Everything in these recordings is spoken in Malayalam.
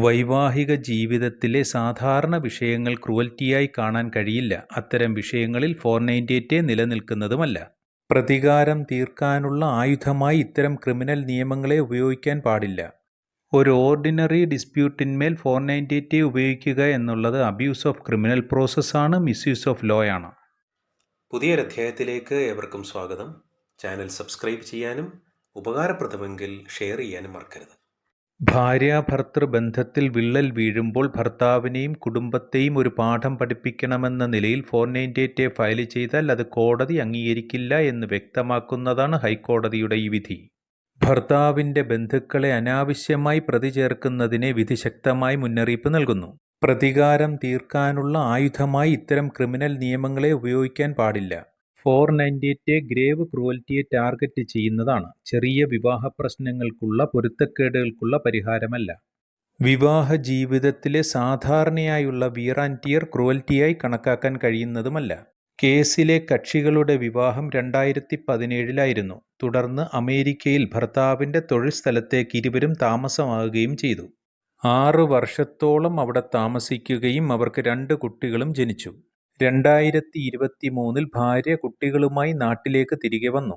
വൈവാഹിക ജീവിതത്തിലെ സാധാരണ വിഷയങ്ങൾ ക്രൂവൽറ്റിയായി കാണാൻ കഴിയില്ല. അത്തരം വിഷയങ്ങളിൽ ഫോർ ഫോർനൈന്റേറ്റെ നിലനിൽക്കുന്നതുമല്ല. പ്രതികാരം തീർക്കാനുള്ള ആയുധമായി ഇത്തരം ക്രിമിനൽ നിയമങ്ങളെ ഉപയോഗിക്കാൻ പാടില്ല. ഒരു ഓർഡിനറി ഡിസ്പ്യൂട്ടിന്മേൽ ഫോർ ഫോർനൈന്റേറ്റെ ഉപയോഗിക്കുക എന്നുള്ളത് അബ്യൂസ് ഓഫ് ക്രിമിനൽ പ്രോസസ്സാണ് മിസ്യൂസ് ഓഫ് ലോ ആണ്. പുതിയൊരധ്യായത്തിലേക്ക് ഏവർക്കും സ്വാഗതം. ചാനൽ സബ്സ്ക്രൈബ് ചെയ്യാനും ഉപകാരപ്രദമെങ്കിൽ ഷെയർ ചെയ്യാനും മറക്കരുത്. ഭാര്യാഭർതൃ ബന്ധത്തിൽ വിള്ളൽ വീഴുമ്പോൾ ഭർത്താവിനെയും കുടുംബത്തെയും ഒരു പാഠം പഠിപ്പിക്കണമെന്ന നിലയിൽ ഫോർനൈന്റേറ്റെ ഫയൽ ചെയ്താൽ അത് കോടതി അംഗീകരിക്കില്ല എന്ന് വ്യക്തമാക്കുന്നതാണ് ഹൈക്കോടതിയുടെ ഈ വിധി. ഭർത്താവിന്റെ ബന്ധുക്കളെ അനാവശ്യമായി പ്രതി ചേർക്കുന്നതിനെ വിധി ശക്തമായി മുന്നറിയിപ്പ് നൽകുന്നു. പ്രതികാരം തീർക്കാനുള്ള ആയുധമായി ഇത്തരം ക്രിമിനൽ നിയമങ്ങളെ ഉപയോഗിക്കാൻ പാടില്ല. ഫോർനൈന്റേറ്റെ ഗ്രേവ് ക്രൂവൽറ്റിയെ ടാർഗറ്റ് ചെയ്യുന്നതാണ്, ചെറിയ വിവാഹ പ്രശ്നങ്ങൾക്കുള്ള പൊരുത്തക്കേടുകൾക്കുള്ള പരിഹാരമല്ല. വിവാഹ ജീവിതത്തിലെ സാധാരണയായുള്ള വീറാന്റിയർ ക്രൂവൽറ്റിയായി കണക്കാക്കാൻ കഴിയുന്നതുമല്ല. കേസിലെ കക്ഷികളുടെ വിവാഹം രണ്ടായിരത്തി പതിനേഴിലായിരുന്നു. തുടർന്ന് അമേരിക്കയിൽ ഭർത്താവിന്റെ തൊഴിൽ സ്ഥലത്തേക്ക് ഇരുവരും താമസമാകുകയും ചെയ്തു. ആറ് വർഷത്തോളം അവിടെ താമസിക്കുകയും അവർക്ക് രണ്ട് കുട്ടികളും ജനിച്ചു. രണ്ടായിരത്തി ഇരുപത്തി മൂന്നിൽ ഭാര്യ കുട്ടികളുമായി നാട്ടിലേക്ക് തിരികെ വന്നു.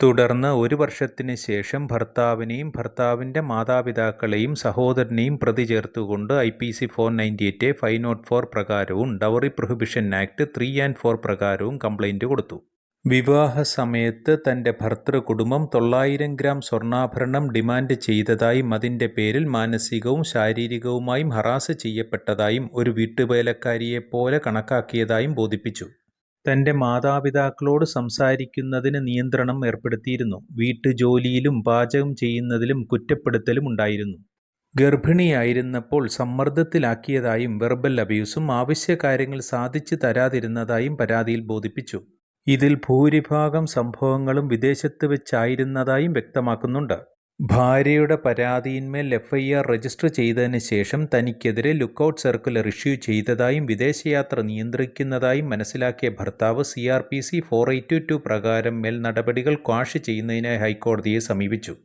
തുടർന്ന് ഒരു വർഷത്തിന് ശേഷം ഭർത്താവിനെയും ഭർത്താവിന്റെ മാതാപിതാക്കളെയും സഹോദരനെയും പ്രതി ചേർത്തുകൊണ്ട് I P C four IPC ഫോർനൈന്റേറ്റെ five not four പ്രകാരവും dowry prohibition act three and four പ്രകാരവും complaint കൊടുത്തു. വിവാഹസമയത്ത് തന്റെ ഭർതൃകുടുംബം തൊള്ളായിരം ഗ്രാം സ്വർണാഭരണം ഡിമാൻഡ് ചെയ്തതായും അതിന്റെ പേരിൽ മാനസികവും ശാരീരികവുമായും ഹറാസ് ചെയ്യപ്പെട്ടതായും ഒരു വീട്ടുവേലക്കാരിയെപ്പോലെ കണക്കാക്കിയതായും ബോധിപ്പിച്ചു. തന്റെ മാതാപിതാക്കളോട് സംസാരിക്കുന്നതിന് നിയന്ത്രണം ഏർപ്പെടുത്തിയിരുന്നു. വീട്ടുജോലിയിലും പാചകം ചെയ്യുന്നതിലും കുറ്റപ്പെടുത്തലും ഉണ്ടായിരുന്നു. ഗർഭിണിയായിരുന്നപ്പോൾ സമ്മർദ്ദത്തിലാക്കിയതായും വെർബൽ അബ്യൂസും ആവശ്യകാര്യങ്ങൾ സാധിച്ചു തരാതിരുന്നതായും പരാതിയിൽ ബോധിപ്പിച്ചു. ഇതിൽ ഭൂരിഭാഗം സംഭവങ്ങളും വിദേശത്ത് വെച്ചായിരുന്നതായും വ്യക്തമാക്കുന്നുണ്ട്. ഭാര്യയുടെ പരാതിയിന്മേൽ എഫ്ഐആർ രജിസ്റ്റർ ചെയ്തതിന് ശേഷം തനിക്കെതിരെ ലുക്കൌട്ട് സർക്കുലർ ഇഷ്യൂ ചെയ്തതായും വിദേശയാത്ര നിയന്ത്രിക്കുന്നതായും മനസ്സിലാക്കിയ ഭർത്താവ് C R P C four eight two പ്രകാരം മേൽ നടപടികൾ ക്വാഷ് ചെയ്യുന്നതിനായി ഹൈക്കോടതിയെ സമീപിച്ചു.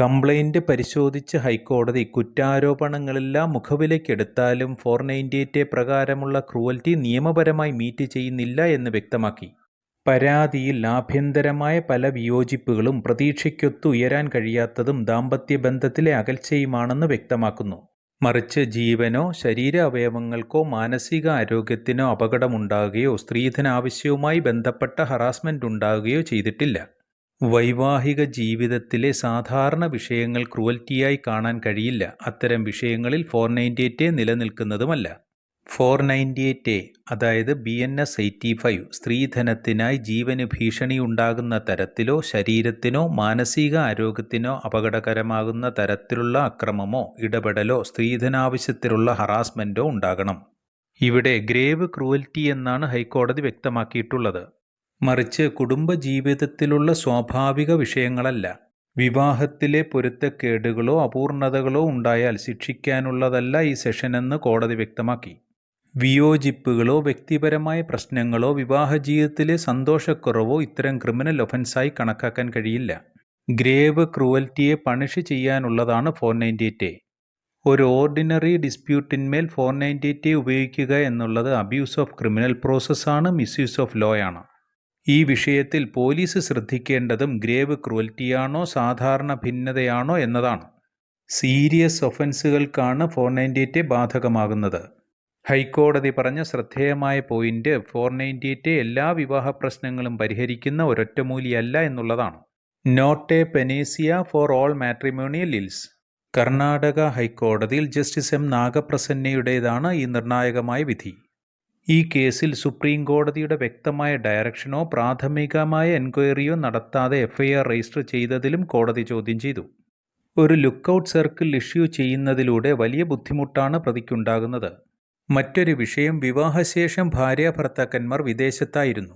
കംപ്ലൈന്റ് പരിശോധിച്ച് ഹൈക്കോടതി കുറ്റാരോപണങ്ങളെല്ലാം മുഖവിലയ്ക്കെടുത്താലും എയ്റ്റ് പ്രകാരമുള്ള ക്രൂവൽറ്റി നിയമപരമായി മീറ്റ് ചെയ്യുന്നില്ല എന്ന് വ്യക്തമാക്കി. പരാതിയിൽ ആഭ്യന്തരമായ പല വിയോജിപ്പുകളും പ്രതീക്ഷയ്ക്കൊത്ത് ഉയരാൻ കഴിയാത്തതും ദാമ്പത്യബന്ധത്തിലെ അകൽച്ചയുമാണെന്ന് വ്യക്തമാക്കുന്നു. മറിച്ച് ജീവനോ ശരീര അവയവങ്ങൾക്കോ മാനസിക ആരോഗ്യത്തിനോ അപകടമുണ്ടാകുകയോ സ്ത്രീധനാവശ്യവുമായി ബന്ധപ്പെട്ട ഹറാസ്മെന്റ് ഉണ്ടാകുകയോ ചെയ്തിട്ടില്ല. വൈവാഹിക ജീവിതത്തിലെ സാധാരണ വിഷയങ്ങൾ ക്രൂവൽറ്റിയായി കാണാൻ കഴിയില്ല. അത്തരം വിഷയങ്ങളിൽ ഫോർ നയന്റി എയ്റ്റേ നിലനിൽക്കുന്നതുമല്ല. ഫോർനൈന്റേറ്റെ അതായത് B N S eighty five സ്ത്രീധനത്തിനായി ജീവന് ഭീഷണിയുണ്ടാകുന്ന തരത്തിലോ ശരീരത്തിനോ മാനസിക ആരോഗ്യത്തിനോ അപകടകരമാകുന്ന തരത്തിലുള്ള അക്രമമോ ഇടപെടലോ സ്ത്രീധനാവശ്യത്തിലുള്ള ഹറാസ്മെന്റോ ഉണ്ടാകണം. ഇവിടെ ഗ്രേവ് ക്രൂവൽറ്റി എന്നാണ് ഹൈക്കോടതി വ്യക്തമാക്കിയിട്ടുള്ളത്. മറിച്ച് കുടുംബജീവിതത്തിലുള്ള സ്വാഭാവിക വിഷയങ്ങളല്ല. വിവാഹത്തിലെ പൊരുത്തക്കേടുകളോ അപൂർണതകളോ ഉണ്ടായാൽ ശിക്ഷിക്കാനുള്ളതല്ല ഈ സെഷനെന്ന് കോടതി വ്യക്തമാക്കി. വിയോജിപ്പുകളോ വ്യക്തിപരമായ പ്രശ്നങ്ങളോ വിവാഹജീവിതത്തിലെ സന്തോഷക്കുറവോ ഇത്തരം ക്രിമിനൽ ഒഫൻസായി കണക്കാക്കാൻ കഴിയില്ല. ഗ്രേവ് ക്രൂവൽറ്റിയെ പണിഷ് ചെയ്യാനുള്ളതാണ് ഫോർ നയന്റി എയ്റ്റ് ഒരു ഓർഡിനറി ഡിസ്പ്യൂട്ടിന്മേൽ ഫോർ നയന്റി എയ്റ്റ് ഉപയോഗിക്കുക എന്നുള്ളത് അബ്യൂസ് ഓഫ് ക്രിമിനൽ പ്രോസസ്സാണ് മിസ്യൂസ് ഓഫ് ലോ ആണ്. ഈ വിഷയത്തിൽ പോലീസ് ശ്രദ്ധിക്കേണ്ടതും ഗ്രേവ് ക്രൂവൽറ്റിയാണോ സാധാരണ ഭിന്നതയാണോ എന്നതാണ്. സീരിയസ് ഒഫൻസുകൾക്കാണ് ഫോർ നയന്റി എയ്റ്റ് ബാധകമാകുന്നത്. ഹൈക്കോടതി പറഞ്ഞ ശ്രദ്ധേയമായ പോയിന്റ് ഫോർ നയന്റി എയ്റ്റ് എല്ലാ വിവാഹ പ്രശ്നങ്ങളും പരിഹരിക്കുന്ന ഒരൊറ്റമൂലിയല്ല എന്നുള്ളതാണ്. Not a panacea for all matrimonial ills. Karnataka ഹൈക്കോടതിയിൽ ജസ്റ്റിസ് എം നാഗപ്രസന്നയുടേതാണ് ഈ നിർണായകമായ വിധി. ഈ കേസിൽ സുപ്രീം കോടതിയുടെ വ്യക്തമായ ഡയറക്ഷനോ പ്രാഥമികമായ എൻക്വയറിയോ നടത്താതെ എഫ്ഐആർ രജിസ്റ്റർ ചെയ്തതിലും കോടതി ചോദ്യം ചെയ്തു. ഒരു ലുക്കൌട്ട് സർക്കിൾ ഇഷ്യൂ ചെയ്യുന്നതിലൂടെ വലിയ ബുദ്ധിമുട്ടാണ് പ്രതിക്കുണ്ടാകുന്നത്. മറ്റൊരു വിഷയം വിവാഹശേഷം ഭാര്യാഭർത്താക്കന്മാർ വിദേശത്തായിരുന്നു.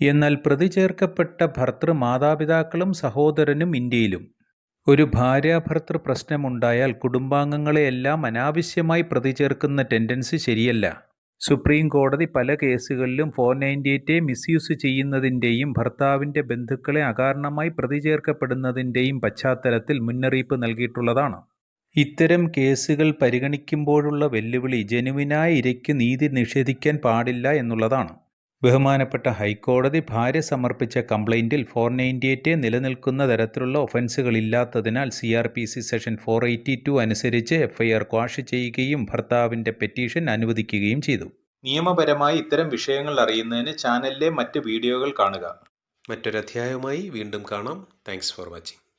എന്നാൽ പ്രതി ചേർക്കപ്പെട്ട ഭർതൃമാതാപിതാക്കളും സഹോദരനും ഇന്ത്യയിലും. ഒരു ഭാര്യാഭർത്തൃ പ്രശ്നമുണ്ടായാൽ കുടുംബാംഗങ്ങളെയെല്ലാം അനാവശ്യമായി പ്രതി ചേർക്കുന്ന ടെൻഡൻസി ശരിയല്ല. സുപ്രീം കോടതി പല കേസുകളിലും ഫോർ നയന്റി എയ്റ്റെ മിസ്യൂസ് ചെയ്യുന്നതിന്റെയും ഭർത്താവിന്റെ ബന്ധുക്കളെ അകാരണമായി പ്രതി ചേർക്കപ്പെടുന്നതിന്റെയും പശ്ചാത്തലത്തിൽ മുന്നറിയിപ്പ് നൽകിയിട്ടുള്ളതാണ്. ഇത്തരം കേസുകൾ പരിഗണിക്കുമ്പോഴുള്ള വെല്ലുവിളി ജനുവിനായ ഇരയ്ക്ക് നീതി നിഷേധിക്കാൻ പാടില്ല എന്നുള്ളതാണ്. ബഹുമാനപ്പെട്ട ഹൈക്കോടതി ഭാര്യ സമർപ്പിച്ച കംപ്ലൈന്റിൽ ഫോർ നയന്റി എയ്റ്റ് നിലനിൽക്കുന്ന തരത്തിലുള്ള ഒഫൻസുകളില്ലാത്തതിനാൽ C R P C section four eighty two അനുസരിച്ച് എഫ്ഐആർ ക്വാഷ് ചെയ്യുകയും ഭർത്താവിന്റെ പെറ്റീഷൻ അനുവദിക്കുകയും ചെയ്തു. നിയമപരമായി ഇത്തരം വിഷയങ്ങൾ അറിയുന്നതിന് ചാനലിലെ മറ്റ് വീഡിയോകൾ കാണുക. മറ്റൊരധ്യായവുമായി വീണ്ടും കാണാം. Thanks for watching.